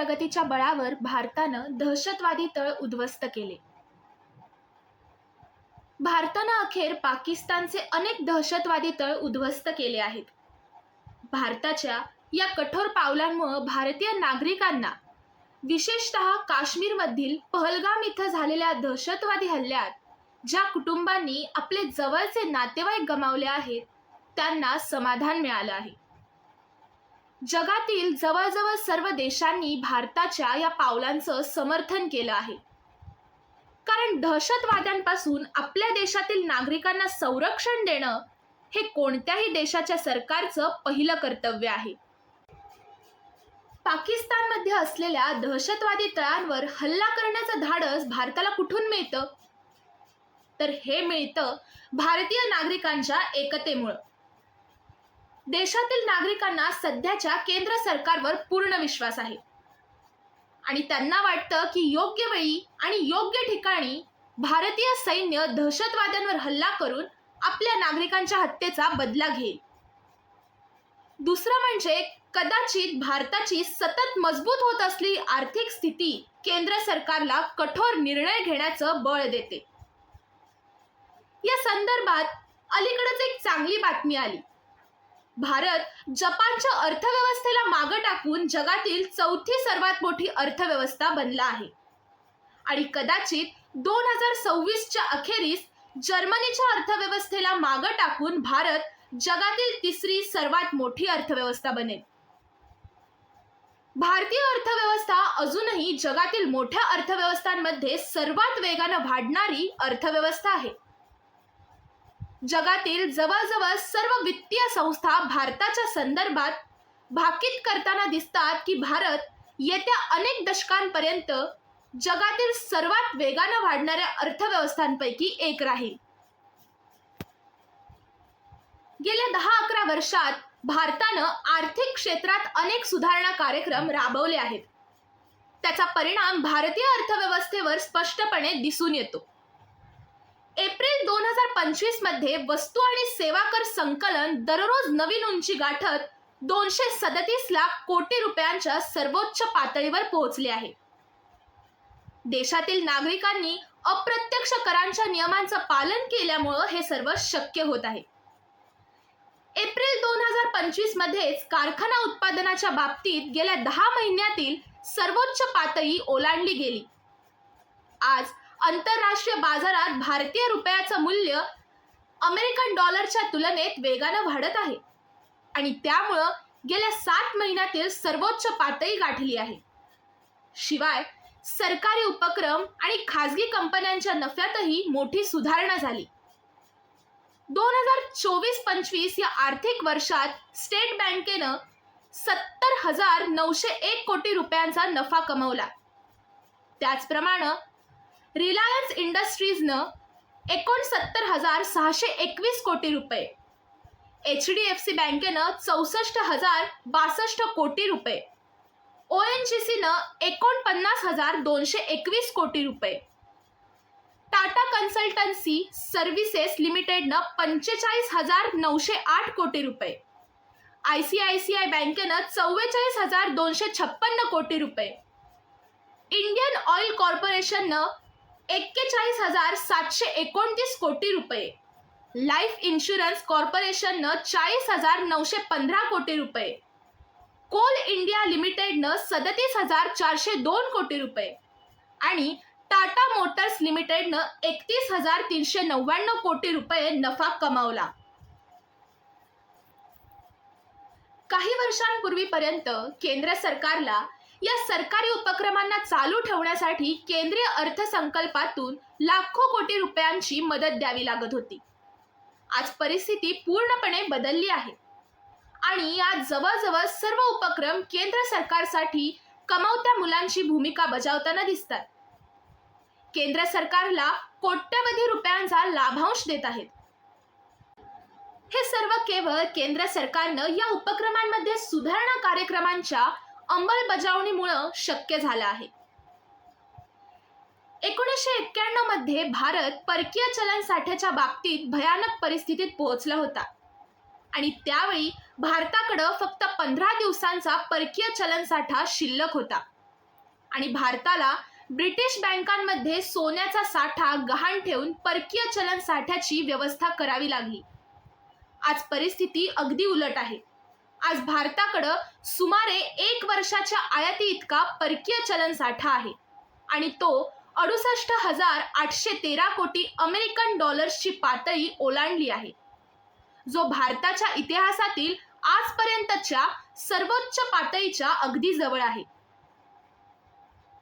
प्रगतीच्या बळावर भारतानं दहशतवादी तळ उद्ध्वस्त केले. भारतानं अखेर पाकिस्तानचे अनेक दहशतवादी तळ उद्ध्वस्त केले आहेत. भारताच्या या कठोर पावलांमुळं भारतीय नागरिकांना विशेषत काश्मीरमधील पहलगाम इथं झालेल्या दहशतवादी हल्ल्यात ज्या कुटुंबांनी आपले जवळचे नातेवाईक गमावले आहेत त्यांना समाधान मिळालं आहे. जगातील जवळजवळ सर्व देशांनी भारताच्या या पावलांचं समर्थन केलं आहे. कारण दहशतवाद्यांपासून आपल्या देशातील नागरिकांना संरक्षण देणं हे कोणत्याही देशाच्या सरकारचं पहिलं कर्तव्य आहे. पाकिस्तानमध्ये असलेल्या दहशतवादी तळांवर हल्ला करण्याचं धाडस भारताला कुठून मिळतं? तर हे मिळतं भारतीय नागरिकांच्या एकतेमुळं. देशातील नागरिकांना सध्याच्या केंद्र सरकारवर पूर्ण विश्वास आहे. आणि त्यांना वाटतं की योग्य वेळी आणि योग्य ठिकाणी भारतीय सैन्य दहशतवाद्यांवर हल्ला करून आपल्या नागरिकांच्या हत्येचा बदला घेईल. दुसरं म्हणजे कदाचित भारताची सतत मजबूत होत असली आर्थिक स्थिती केंद्र सरकारला कठोर निर्णय घेण्याचं बळ देते. या संदर्भात अलीकडेच एक चांगली बातमी आली. भारत जपानच्या अर्थव्यवस्थेला मागं टाकून जगातील चौथी सर्वात मोठी अर्थव्यवस्था बनला आहे. आणि कदाचित दोन हजार सव्वीसच्या अखेरीस जर्मनीच्या अर्थव्यवस्थेला मागं टाकून भारत जगातील तिसरी सर्वात मोठी अर्थव्यवस्था बनेल. भारतीय अर्थव्यवस्था अजूनही जगातील मोठ्या अर्थव्यवस्थांमध्ये सर्वात वेगानं वाढणारी अर्थव्यवस्था आहे. जगातील जवळजवळ सर्व वित्तीय संस्था भारताच्या संदर्भात भाकीत करताना दिसतात की भारत येत्या अनेक दशकांपर्यंत जगातील सर्वात वेगानं वाढणाऱ्या अर्थव्यवस्थांपैकी एक राहील. गेल्या दहा अकरा वर्षात भारतानं आर्थिक क्षेत्रात अनेक सुधारणा कार्यक्रम राबवले आहेत. त्याचा परिणाम भारतीय अर्थव्यवस्थेवर स्पष्टपणे दिसून येतो. पंचवीसमध्ये वस्तू आणि सेवा कर संकलन दररोज नवीन उंची गाठत दोनशे सदतीस लाख कोटी रुपयांच्या सर्वोच्च पातळीवर पोहोचले आहे. देशातील नागरिकांनी अप्रत्यक्ष करांच्या नियमांचं पालन केल्यामुळं हे सर्व शक्य होत आहे. एप्रिल दोन हजार पंचवीस मध्येच कारखाना उत्पादनाच्या बाबतीत गेल्या दहा महिन्यातील सर्वोच्च पातळी ओलांडली गेली. आज आंतरराष्ट्रीय बाजारात भारतीय रुपयाचं मूल्य अमेरिकन डॉलरच्या तुलनेत वेगानं वाढत आहे. आणि त्यामुळं गेल्या सात महिन्यातील सर्वोच्च पातळी गाठली आहे. शिवाय सरकारी उपक्रम आणि खाजगी कंपन्यांच्या नफ्यातही मोठी सुधारणा झाली. दोन हजार चोवीस पंचवीस या आर्थिक वर्षात स्टेट बँकेनं सत्तर हजार नऊशे एक कोटी रुपयांचा नफा कमवला. त्याचप्रमाणे रिलायन्स इंडस्ट्रीजनं एकोणसत्तर हजार सहाशे एकवीस कोटी रुपये. एच डी एफ सी बँकेनं चौसष्ट हजार बासष्ट कोटी रुपये. ओ एन जी सीनं एकोणपन्नास हजार दोनशे एकवीस कोटी रुपये. टाटा कन्सल्टन्सी सर्व्हिसेस लिमिटेडनं पंचेचाळीस हजार नऊशे आठ कोटी रुपये. I C I C I बँकेनं चव्वेचाळीस हजार दोनशे छप्पन्न कोटी रुपये. इंडियन ऑइल कॉर्पोरेशननं एक्केचाळीस हजार सातशे एकोणतीस कोटी रुपये. लाईफ इन्शुरन्स कॉर्पोरेशननं चाळीस हजार नऊशे पंधरा कोटी रुपये. कोल इंडिया लिमिटेडनं सदतीस हजार चारशे दोन कोटी रुपये. आणि टाटा मोटर्स लिमिटेडनं एकतीस हजार तीनशे नव्याण्णव कोटी रुपये नफा कमावला. काही वर्षांपूर्वीपर्यंत केंद्र सरकारला या सरकारी उपक्रमांना चालू ठेवण्यासाठी केंद्रीय अर्थसंकल्पातून लाखो कोटी रुपयांची मदत द्यावी लागत होती. आज परिस्थिती पूर्णपणे बदलली आहे. आणि आज जवळजवळ सर्व उपक्रम केंद्र सरकारसाठी कमावत्या मुलांची भूमिका बजावताना दिसतात. केंद्र सरकारला कोट्यवधी रुपयांचा लाभांश देत आहेत. हे सर्व केवळ केंद्र सरकारनं या उपक्रमांमध्ये सुधारणा कार्यक्रमांच्या अंमलबजावणीमुळं शक्य झालं आहे. एकोणीसशे एक्क्याण्णवमध्ये भारत परकीय चलन साठ्याच्या बाबतीत भयानक परिस्थितीत पोहोचला होता. आणि त्यावेळी भारताकडं फक्त पंधरा दिवसांचा परकीय चलन साठा शिल्लक होता. आणि भारताला ब्रिटिश बँकांमध्ये सोन्याचा साठा गहाण ठेवून परकीय चलन साठ्याची व्यवस्था करावी लागली. आज परिस्थिती अगदी उलट आहे. आज भारताकडं सुमारे एक वर्षाच्या आयाती इतका परकीय चलन साठा आहे. आणि तो अडुसष्ट हजार आठशे तेरा कोटी अमेरिकन डॉलर्सची पातळी ओलांडली आहे. जो भारताच्या इतिहासातील आजपर्यंतच्या सर्वोच्च पातळीच्या अगदी जवळ आहे.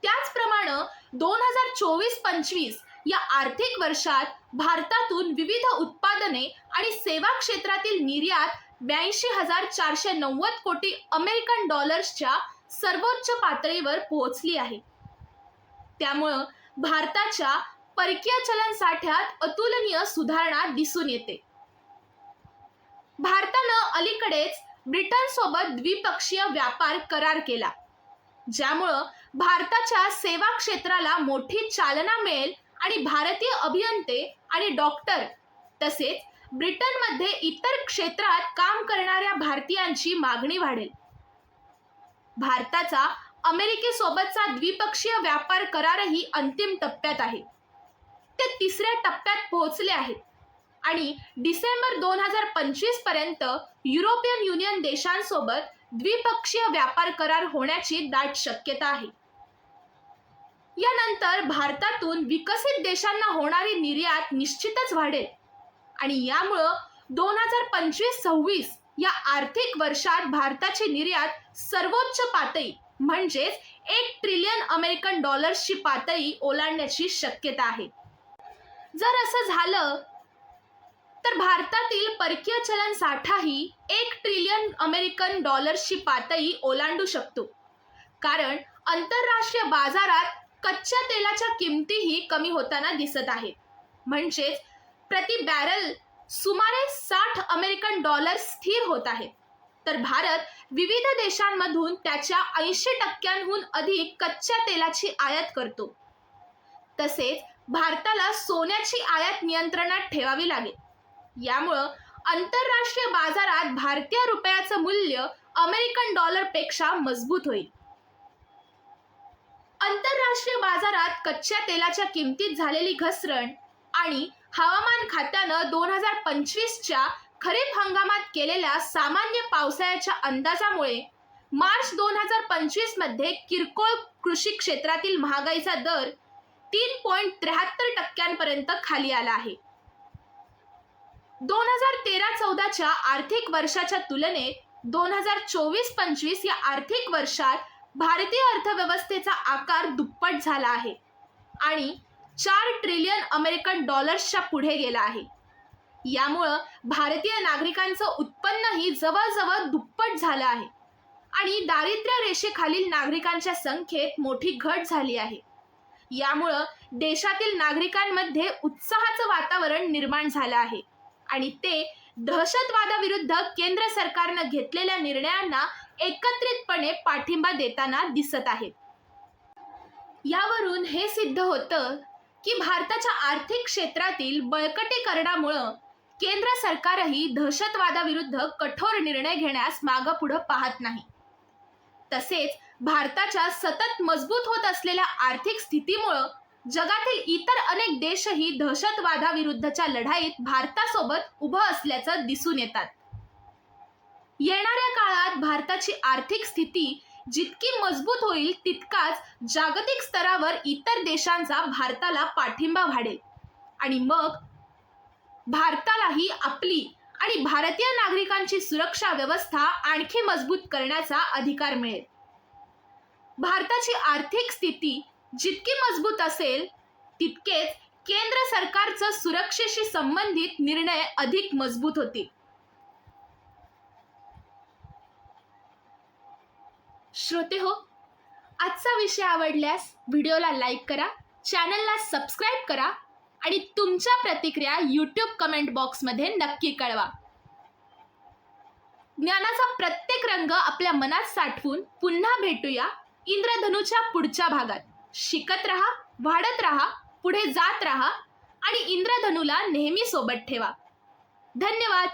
त्याचप्रमाणे दोन हजार चोवीस पंचवीस या आर्थिक वर्षात भारतातून विविध उत्पादने आणि सेवा क्षेत्रातील निर्यात ब्याऐंशी हजार चारशे नव्वद कोटी अमेरिकन डॉलर्सच्या सर्वोच्च पातळीवर पोहोचली आहे. त्यामुळं भारताच्या परकीय चलन साठ्यात अतुलनीय सुधारणा दिसून येते. भारतानं अलीकडेच ब्रिटनसोबत द्विपक्षीय व्यापार करार केला ज्यामुळं भारताच्या सेवा क्षेत्राला मोठी चालना मिळेल आणि भारतीय अभियंते आणि डॉक्टर तसेच ब्रिटनमध्ये इतर क्षेत्रात काम करणाऱ्या भारतीयांची मागणी वाढेल. भारताचा अमेरिकेसोबतचा द्विपक्षीय व्यापार करारही अंतिम टप्प्यात आहे. ते तिसऱ्या टप्प्यात पोहोचले आहेत आणि डिसेंबर दोन हजार पंचवीसपर्यंत युरोपियन युनियन देशांसोबत द्विपक्षीय व्यापार करार होण्याची दाट शक्यता आहे. यानंतर भारतातून विकसित देशांना होणारी निर्यात निश्चितच वाढेल. आणि यामुळं दोन हजार पंचवीस सव्वीस या आर्थिक वर्षात भारताची निर्यात सर्वोच्च पातळी म्हणजेच एक ट्रिलियन अमेरिकन डॉलर्सची पातळी ओलांडण्याची शक्यता आहे. जर असं झालं तर भारतातील परकीय चलन साठाही एक ट्रिलियन अमेरिकन डॉलर्सची पातळी ओलांडू शकतो. कारण आंतरराष्ट्रीय बाजारात कच्च्या तेलाच्या किमतीही कमी होताना दिसत आहेत म्हणजेच प्रति बॅरल सुमारे साठ अमेरिकन डॉलर स्थिर होत आहेत तर भारत विविध देशांमधून त्याच्या ऐंशी टक्क्यांहून अधिक कच्च्या तेलाची आयात करतो. तसेच भारताला सोन्याची आयात नियंत्रणात ठेवावी लागेल. यामुळं आंतरराष्ट्रीय बाजारात भारतीय रुपयाचं मूल्य अमेरिकन डॉलरपेक्षा मजबूत होईल. आंतरराष्ट्रीय बाजारात कच्च्या तेलाच्या किमतीत झालेली घसरण आणि हवामान खात्यानं दोन हजार पंचवीसच्या खरीप हंगामात केलेल्या सामान्य पावसाळ्याच्या अंदाजामुळे मार्च दोन हजार पंचवीसमध्ये किरकोळ कृषी क्षेत्रातील महागाईचा दर तीन पॉईंट त्र्याहत्तर टक्क्यांपर्यंत खाली आला आहे. दोन हजार तेरा चौदाच्या आर्थिक वर्षाच्या तुलनेत दोन हजार चोवीस पंचवीस या आर्थिक वर्षात भारतीय अर्थव्यवस्थेचा आकार दुप्पट झाला आहे आणि चार ट्रिलियन अमेरिकन डॉलर्सच्या पुढे गेला आहे. यामुळं भारतीय नागरिकांचं उत्पन्नही जवळजवळ दुप्पट झालं आहे. आणि दारिद्र्य रेषेखालील नागरिकांच्या संख्येत मोठी घट झाली आहे. यामुळं देशातील नागरिकांमध्ये उत्साहाचं वातावरण निर्माण झालं आहे. आणि ते दहशतवादाविरुद्ध केंद्र सरकारनं घेतलेल्या निर्णयांना एकत्रितपणे पाठिंबा देताना दिसत आहेत. यावरून हे सिद्ध होतं की भारताच्या आर्थिक क्षेत्रातील बळकटीकरणामुळं केंद्र सरकारही दहशतवादाविरुद्ध कठोर निर्णय घेण्यास मागं पुढं पाहत नाही. तसेच भारताच्या सतत मजबूत होत असलेल्या आर्थिक स्थितीमुळं जगातील इतर अनेक देशही दहशतवादाविरुद्धच्या लढाईत भारतासोबत उभं असल्याचं दिसून येतात. येणाऱ्या काळात भारताची आर्थिक स्थिती जितकी मजबूत होईल तितकाच जागतिक स्तरावर इतर देशांचा भारताला पाठिंबा वाढेल. आणि मग भारतालाही आपली आणि भारतीय नागरिकांची सुरक्षा व्यवस्था आणखी मजबूत करण्याचा अधिकार मिळेल. भारताची आर्थिक स्थिती जितकी मजबूत असेल तितकेच केंद्र सरकारचं सुरक्षेशी संबंधित निर्णय अधिक मजबूत होतील. श्रोते हो आजचा विषय आवडल्यास व्हिडिओला लाईक करा चॅनलला सबस्क्राईब करा आणि तुमच्या प्रतिक्रिया यूट्यूब कमेंट बॉक्समध्ये नक्की कळवा. ज्ञानाचा प्रत्येक रंग आपल्या मनात साठवून पुन्हा भेटूया इंद्रधनुच्या पुढच्या भागात. शिकत रहा वाढत राहा पुढे जात रहा आणि इंद्रधनुला नेहमी सोबत ठेवा. धन्यवाद.